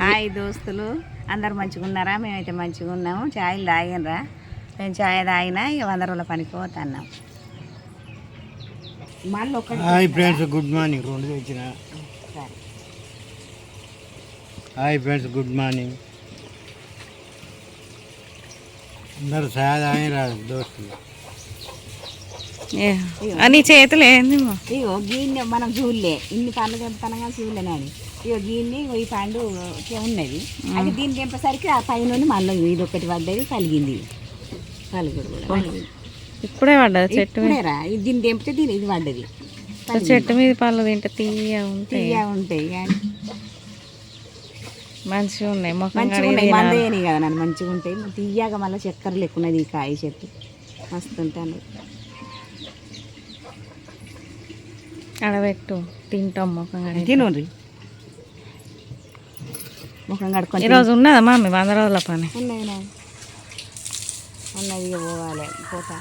Hi దోస్తులు. అందరు మంచిగా ఉన్నారా మేమైతే మంచిగా ఉన్నాము ఛాయలు తాగినరా? మేము ఛాయ్ తాగినా ఇక వంద రోజుల పనికి పోతున్నాం మళ్ళీ ఒకటి హాయ్ ఫ్రెండ్స్ గుడ్ మార్నింగ్. రెండు తెచ్చిన? సరే. Hi friends good morning. అందరు అని రాదు దోస్తులు? నీ చేతులు ఏంది? మనం చూడలే. ఇన్ని పండ్లు తెంపుతాను కానీ చూడలేను గీన్ని ఈ పండు ఇట్లా ఉన్నది. అది దీన్ని తెంపేసరికి ఆ పైన మళ్ళీ ఇది ఒకటి పడ్డది కలిగింది కలుగుడు కూడా కలిగింది. ఇప్పుడే పడ్డది చెట్టు ఇది దీన్ని తెంపితే దీని ఇది పడ్డది. చెట్టు మీద పళ్ళు తింటే తీయ ఉంటాయి. తీయ ఉంటాయి కానీ మంచిగా ఉన్నాయి మంచిగా ఉన్నాయి. మందేని కదా నన్ను మంచిగా ఉంటాయి తీయగా మళ్ళీ చక్కెర లెక్కున్నది ఈ కాయ చెట్టు. మస్తు ఉంటాను ఆడబెట్టు తింటాం ముఖం కడిగి తినుండ్రి ముఖం కడుక్కొని ఈరోజు ఉన్నదా మమ్మీ వంద రోజుల పని? ఉన్నది నా ఉన్నది ఇక పోవాలి పోతా.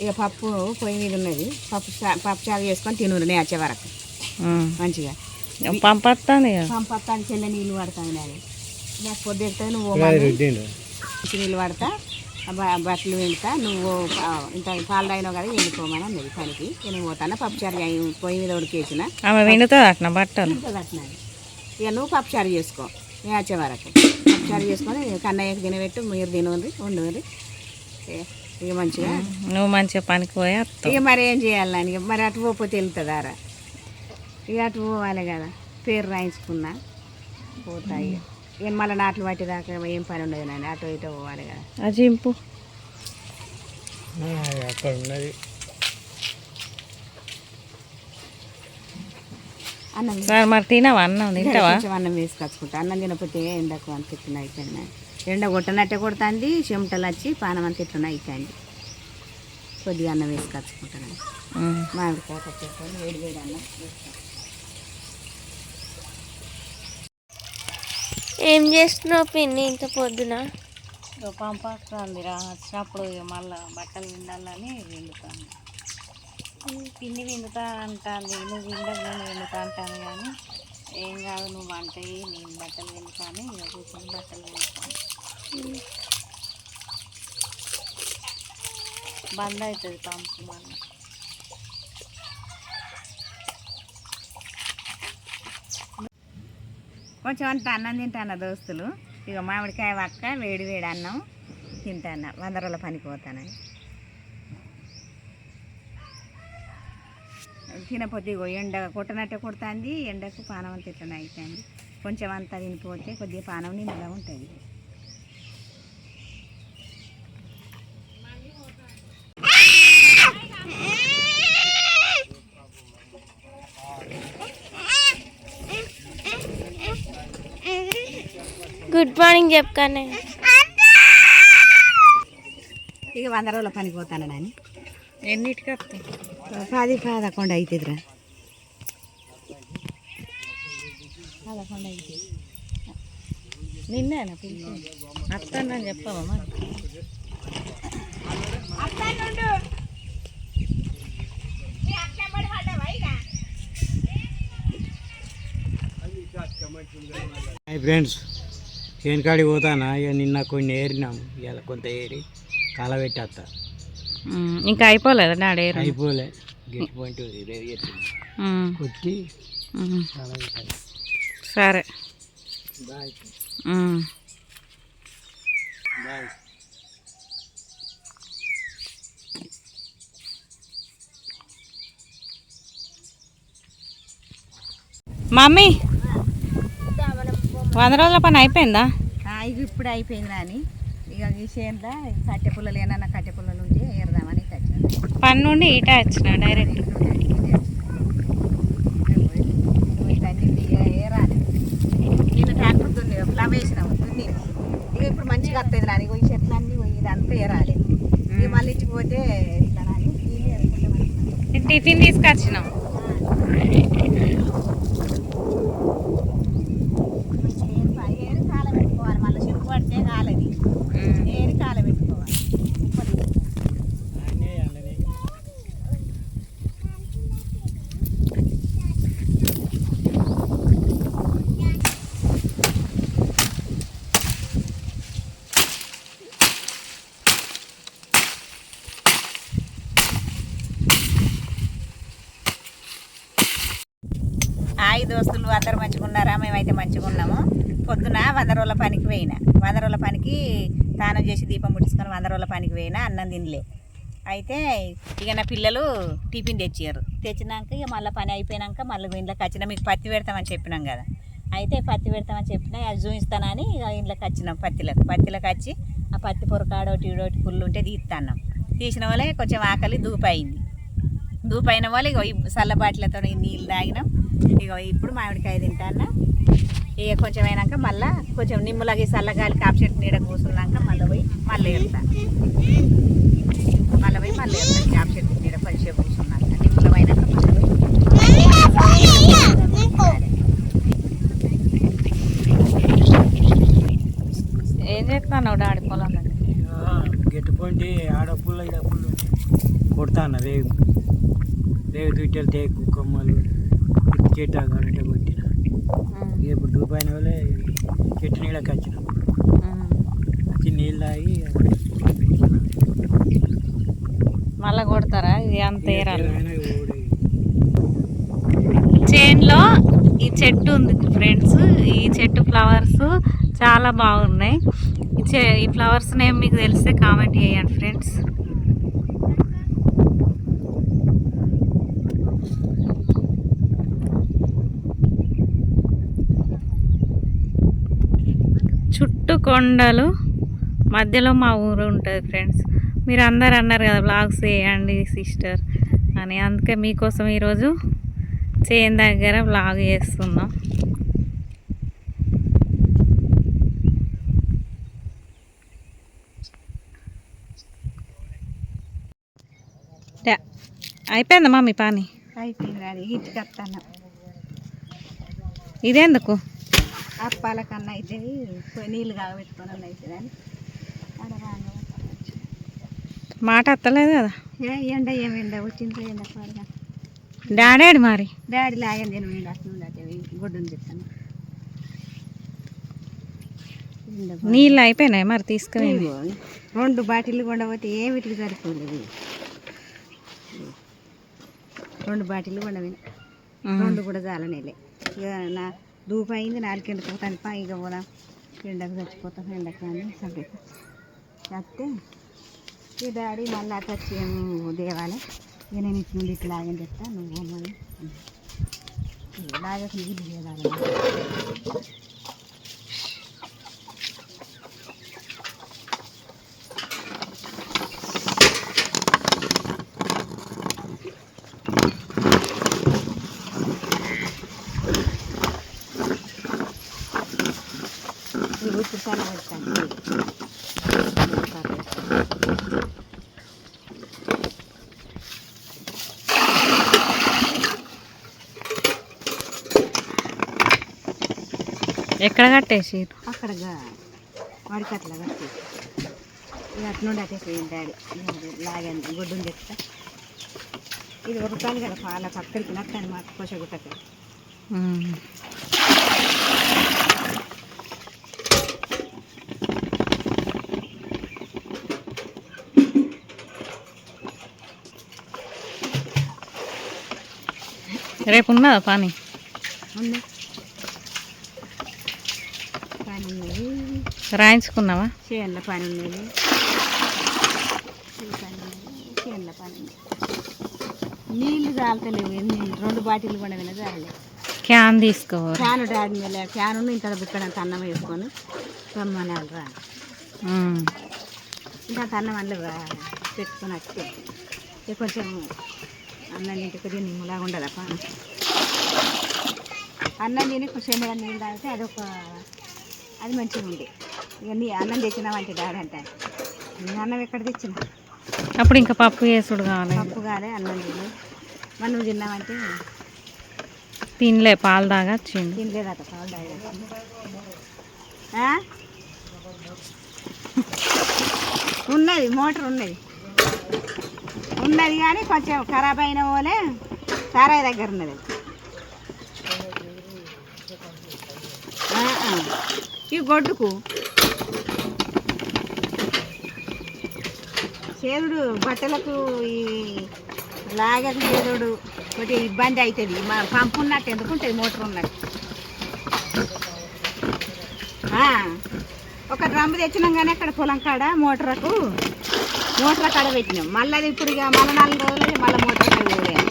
ఇక పప్పు పొయ్యి మీద ఉన్నది. పప్పు చా- పప్పు చారు చేసుకొని తినురు నేను వచ్చే వరకు. మంచిగా. ఇక. పంపత్తాను చెల్ల నీళ్ళు పడతాను నేను నాకు పొద్దు ఎక్కుతుంది నువ్వు నీళ్ళు పడతా బట్టలు వెళ్తా నువ్వు ఇంత పాలు తాగినావు కదా వెళ్ళిపోమని అన్నది పనికి. నేను పోతాను పప్పు చారు చేయి- పొయ్యి మీద ఉడికేసిన. ఆమె విండుతుంది అట్లా బట్టలు? అట్లా ఇక నువ్వు పప్పు చారు చేసుకో. నేను వచ్చే వరకు. పప్పు చారు చేసుకొని కన్నయ్యకి తినబెట్టు మీరు తినండి ఉండదు ఇక మంచిగా. నువ్వు మంచిగా పనికి పోయి ఇక మరి ఏం చేయాలి నాన్న? ఇక మరి అటు పోతే వెళ్తుందారా ఇక అటు పోవాలి కదా. పేరు రాయించుకున్నా. పోతాయి. ఇక మళ్ళీ నాట్లు పట్టేదాకా ఏం పని ఉండదు నాన్న అటు ఇటు పోవాలి కదా. జింపు ఆ, అక్కడ ఉన్నది. అన్నం సరే మరి తినవా? అన్నం తింటావా? కొంచెం అన్నం వేసుకొచ్చుకుంటా. అన్నం తినకపోతే ఎండకు అంత ఇట్లా అయిపోయింది ఎండ కొట్టనట్టే కొడుతుంది చెమటలు వచ్చి పానం అంత ఇట్లా అయిపోయింది కొద్దిగా అన్నం వేసుకొచ్చుకుంటాను. ఉమ్. మామిడికాయ పట్టుకొని వేడి వేడి అన్నం. ఏం చేస్తున్నావు పిన్ని ఇంత పొద్దున? పంపొస్తుంది రా వచ్చినప్పుడు మళ్ళీ బట్టలు విండాలని విండుతాను పిన్ని విందుతా అంటాను నువ్వు విండకు నేను అంటాను కానీ ఏం కాదు నువ్వు వంటయి నేను బట్టలు వెళ్తాను ఇక కూర్చొని బట్టలు వెళ్తాను బంద్ అవుతుంది పంపు మళ్ళీ. కొంచెం అంత అన్నం తింటాను దోస్తులు? ఇక మామిడికాయ వక్క వేడి వేడి అన్నం తింటాను? వంద రోజుల పనికి పోతానని. తినపోతే ఇగో ఎండ కొట్టనట్టే కొడుతుంది ఎండకు పానం అంత ఇట్లా అవుతుంది కొంచెం అంతా తినిపోతే కొద్దిగా పానం నిండుగా ఉంటుంది. గుడ్ మార్నింగ్ చెప్పగానే ఇక వంద రోజుల పనికి పోతాను నాని? ఎన్నిటికి వస్తాయి? పది పదకొండు అవుతుందిరా పదకొండు అవుతుంది నిన్నేనా పిలిచి అత్తానని చెప్పావా మరి హాయ్ ఫ్రెండ్స్ చేనుకాడికి పోతానా ఇక నిన్న కొన్ని ఏరినాము ఇవాళ కొంత ఏరి కలబెట్టేస్తా ఇంకా అయిపోలేదా డాడీ అయిపోలే. కొట్టి సరే. మమ్మీ వంద రోజుల పని అయిపోయిందా? ఇప్పుడు అయిపోయింది నాని ఇక ఈ చేనులో కట్టె పుల్లలు ఏమన్నా కట్టె పుల్లలు ఉంటే ఏరదామని కట్టాను పని నుండి ఈట వచ్చిన డైరెక్ట్. ట్రాక్టర్ దున్ని ప్లవ్ వేసినాము దున్ని ఇక ఇప్పుడు మంచిగా వస్తుంది నాని ఈ ఇదంతా ఏరాలి ఇక మళ్ళీ ఇట్లా. టిఫిన్ తీసుకొచ్చినాం ఏరి ఏరి కాలబెట్టుకోవాలి మళ్ళీ చెరుకు పడితే కాలది ఏరి కాలబెట్టుకోవాలి అన్నీ అన్నీ హాయ్ దోస్తులు అందరు మంచిగా ఉన్నారా మేమైతే మంచిగా ఉన్నాము పొద్దున వంద రోజుల పనికి పోయిన. వంద రోజుల పనికి స్నానం చేసి దీపం ముట్టించుకొని వంద రోజుల పనికి పోయిన అన్నం తినలే. అయితే ఇక నా పిల్లలు టిఫిన్ తెచ్చారు తెచ్చినాక ఇక మళ్ళీ పని అయిపోయినాక మళ్ళీ ఇంట్లోకి వచ్చిన. మీకు పత్తి పెడతామని చెప్పినాం కదా. అయితే పత్తి పెడతామని చెప్పినా అది చూపిస్తానని ఇక ఇంట్లోకి వచ్చినాం పత్తిలకు. పత్తిలకు వచ్చి ఆ పత్తి పొరకాడోటి ఈడోటి పుల్లు ఉంటే తీస్తాన్నాం. తీసిన వాళ్ళే కొంచెం ఆకలి దూపయింది దూపైన వాళ్ళు ఇక ఈ చల్లబాటిలతో నీళ్ళు తాగినాం. ఇక ఇప్పుడు మామిడికాయ తింటాను? ఇక కొంచెం అయినాక మళ్ళీ కొంచెం నిమ్మలకి చల్లగాలి కాపు చెట్టు నీడ కూర్చున్నాక మళ్ళీ పోయి మళ్ళీ వెళ్తా. మళ్ళీ పోయి మళ్ళీ వెళ్తా. కాపు చెట్టు నీడ కొంచెం కూర్చున్నాక నిమ్మలం అయినాక మళ్ళీ ఏం చేస్తున్నావు డాడీ పొలం దగ్గర? గట్టి పొంటి ఆడపుల్ల ఇడపుల్లు కొడతాన రేగు రేగు దుట్టెలు తేకు కొమ్మలు. చెట్టు గరట కొట్టిన. ఇప్పుడు దూపాయిన వాళ్ళే చెట్టు నీళ్ళకి వచ్చిన. వచ్చి నీళ్ళు తాగి మళ్ళా కొడతారా? ఇది అంత చేన్లో ఈ చెట్టు ఉంది ఫ్రెండ్స్. ఈ చెట్టు ఫ్లవర్స్ చాలా బాగున్నాయి. ఈ ఫ్లవర్స్ నేమ్ మీకు తెలిస్తే కామెంట్ చేయండి ఫ్రెండ్స్. చుట్టూ కొండలు మధ్యలో మా ఊరు ఉంటుంది ఫ్రెండ్స్. మీరు అందరు అన్నారు కదా బ్లాగ్స్ చేయండి సిస్టర్ అని. అందుకే మీకోసం ఈరోజు చేన్ దగ్గర బ్లాగ్ చేస్తున్నాం. అయిపోయిందమ్మా మీ పని? అయిపోయింది అది ఇంటికి వస్తాను ఇదేందుకు? అప్పాల కన్నా అయితే పోయి నీళ్ళు కాగబెట్టుకొని అవుతుంది అని మాట అత్తలేదు కదా? ఏ ఎండ ఏమి ఎండ? వచ్చిందో ఎండ పాడుగా డాడేడు మరి? డాడీ లాగని నేను అట్లా గొడ్డుని చెప్తాను. ఎండ బాగా. నీళ్ళు అయిపోయినాయి మరి తీసుకుని రెండు బాటిల్ కొండపోతే ఏ వీటికి సరిపోలేదు రెండు బాటిల్ కొండవి రెండు కూడా చాలనేలే. ఇక నా దూపు అయింది నాలుగెండు పోతాను పా ఇక పోదాం. ఎండకు చచ్చిపోతాం ఎండకు అని సపరేట్ చెప్తే ఈ డాడీ మళ్ళీ అట్లా వచ్చి ఏమో దేవాలి ఇక నేను ఇటు నుండి ఇట్లా ఆగని చెప్తా నువ్వు పోమని ఇలాగ నీళ్ళు చేయాలి ఇవి ఇప్పుడు చాలా పెడతాను ఎక్కడ కట్టేసి అక్కడ వాడికి అట్లా కట్టి ఇక అటు నుండి అటే చేయండి డాడీ. లాగండి గొడ్డుని చెప్తా ఇది ఉరకాలి కదా పాలకు అక్కడికి నట్టని మాకు కొసగుట్టక రేపు ఉన్నదా పని? ఉంది పని ఉన్నది రాయించుకున్నావా? చేనుల పని ఉన్నది చేనుల పని నీళ్ళు ఎన్ని రెండు బాటిల్ కూడా విన చాలలేదు క్యాన్ తీసుకోవాలి. ఫ్యాన్ డాడీ మీద ఫ్యాన్ ఇంత బుక్కడంత అన్నం వేసుకొని రమ్మనాలి రా. ఇంకా అన్నం అందులో రా- పెట్టుకొని వచ్చి కొంచెం అన్నం తింటే కొద్దిగా నిమ్మలాగా ఉండదు పాన అన్నం తిని కొంచెం నీళ్ళు తాగితే అదొక అది మంచిగా ఉంది. ఇక నీ అన్నం తెచ్చినావంటే డాడీ అంటే. నేను అన్నం ఎక్కడ తెచ్చిన? అప్పుడు ఇంకా పప్పు చేసుడు కావాలి. పప్పు కాదే అన్నం తిని. మరి నువ్వు తిన్నావంటే తినలే పాలు దాగా వచ్చింది తినలేదట పాలు. ఆ? ఉన్నది మోటార్ ఉన్నది. ఉన్నది కానీ కొంచెం ఖరాబ్ అయిన పోలే సారాయి దగ్గర ఉన్నది. ఈ గొడ్డుకు. చేదుడు బట్టలకు ఈ లాగదు చేదుడు కొద్దిగా ఇబ్బంది అవుతుంది మా పంపు ఉన్నట్టు ఎందుకు ఉంటుంది మోటార్ ఉన్నట్టు ఒక డ్రమ్ము తెచ్చినాం కానీ అక్కడ పొలం కాడ మోటార్కు మోటార్ కాడ పెట్టినాం. మళ్ళీ అది ఇప్పుడు ఇక మళ్ళీ నాలుగు రోజులు మళ్ళీ మోటార్ కాడ పోయాం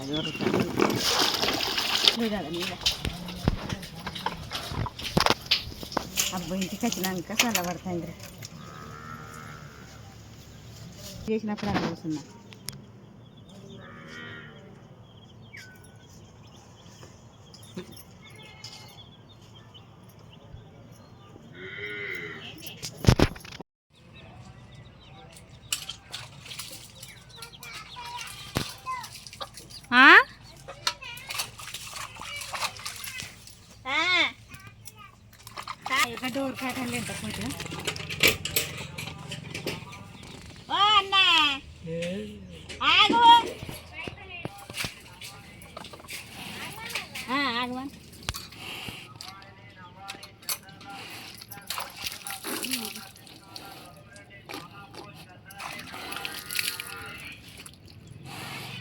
అది ఉరుకుతాడు. ఇది కదా నీడ. అబ్బా ఇంటికి వచ్చినాక చల్లబడుతుంది చేసినప్పుడు అక్కడ చూస్తున్నా Huh? కాటన్ ఎంత కొంచెం ఓ అన్న ఆగు ఆ, ఆగమా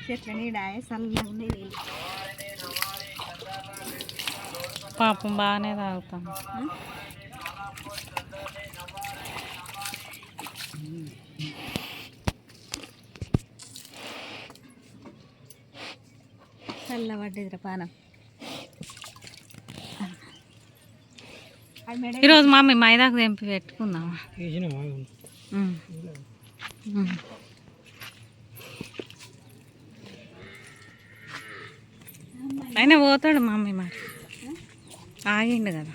చెట్ల నీడ చల్లగా ఉన్నాయి నీళ్ళు పాపం బాగానే తాగుతాం చల్లబడ్డది పానం. ఈరోజు మమ్మీ మైదాకు తెంపి పెట్టుకుందామా. అయినా పోతాడు మమ్మీ మరి. ఆగిండు కదా.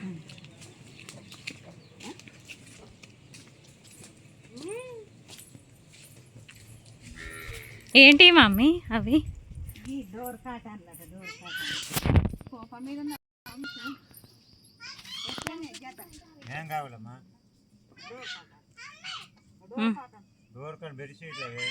ఏంటి మమ్మీ అవి? ఈ డోర్ కాటన్లట డోర్ కాటన్ కోప మీద ఉన్న అంశం. ఎట్లనే జత. ఏం కావాలమ్మా ఉమ్. డోర్ కానీ బెడ్షీట్ మరి